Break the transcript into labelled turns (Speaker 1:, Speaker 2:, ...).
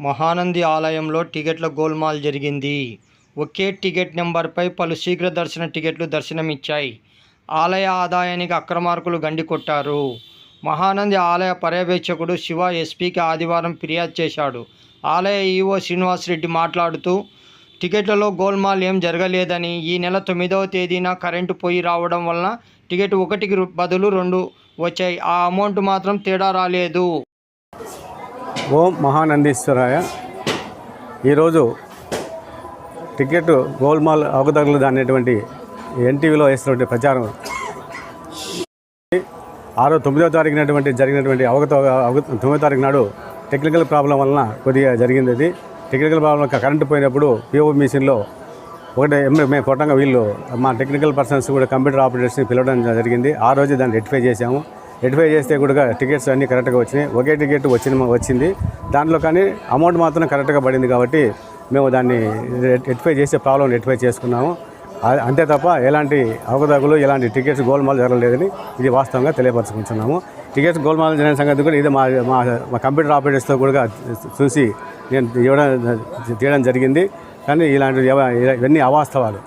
Speaker 1: మహానంది ఆలయంలో టికెట్ల గోల్మాల్ జరిగింది. ఒకే టికెట్ నెంబర్పై పలు శీఘ్ర దర్శన టికెట్లు దర్శనమిచ్చాయి. ఆలయ ఆదాయానికి అక్రమార్కులు గండి కొట్టారు. మహానంది ఆలయ పర్యవేక్షకుడు శివ ఎస్పీకి ఆదివారం ఫిర్యాదు చేశాడు. ఆలయ ఈవో శ్రీనివాసరెడ్డి మాట్లాడుతూ టికెట్లలో గోల్మాల్ ఏం జరగలేదని ఈ నెల తొమ్మిదవ తేదీన కరెంటు పోయి రావడం వలన టికెట్ ఒకటికి రు- బదులు రెండు వచ్చాయి. ఆ అమౌంట్ మాత్రం తేడా రాలేదు.
Speaker 2: ఓం మహానందీశ్వరాయ. ఈరోజు టికెట్ గోల్మాల్ అవకతవకలు అనేటువంటి ఎన్టీవీలో వేసినటువంటి ప్రచారం. ఆరో తొమ్మిదో తారీఖునటువంటి జరిగినటువంటి అవగత తొమ్మిదో తారీఖు నాడు టెక్నికల్ ప్రాబ్లం వలన కొద్దిగా జరిగింది అది టెక్నికల్ ప్రాబ్లం కరెంటు పోయినప్పుడు పిఓ మిషన్లో ఒకటి ఎం- మేము కొట్టంగా వీళ్ళు మా టెక్నికల్ పర్సన్స్ కూడా కంప్యూటర్ ఆపరేటర్స్ని పిలవడం జరిగింది. ఆ రోజు దాన్ని రెక్టిఫై చేశాము. వెరిఫై చేస్తే కూడా టికెట్స్ అన్నీ కరెక్ట్గా వచ్చినాయి. ఒకే టికెట్ వచ్చిన వచ్చింది. దాంట్లో కానీ అమౌంట్ మాత్రం కరెక్ట్గా పడింది కాబట్టి మేము దాన్ని రెటిఫై చేసే ప్రాబ్లం రెటిఫై చేసుకున్నాము. అంతే తప్ప ఎలాంటి అవకతవకలు ఎలాంటి టికెట్స్ గోల్మాల్ జరగలేదని ఇది వాస్తవంగా తెలియపరచుకుంటున్నాము. టికెట్స్ గోల్మాల్ జరిగిన సంగతి కూడా ఇది మా మా మా కంప్యూటర్ ఆపరేటర్స్తో కూడా చూసి నేను ఇవ్వడం తీయడం జరిగింది. కానీ ఇలాంటి ఇవన్నీ అవాస్తవాలు.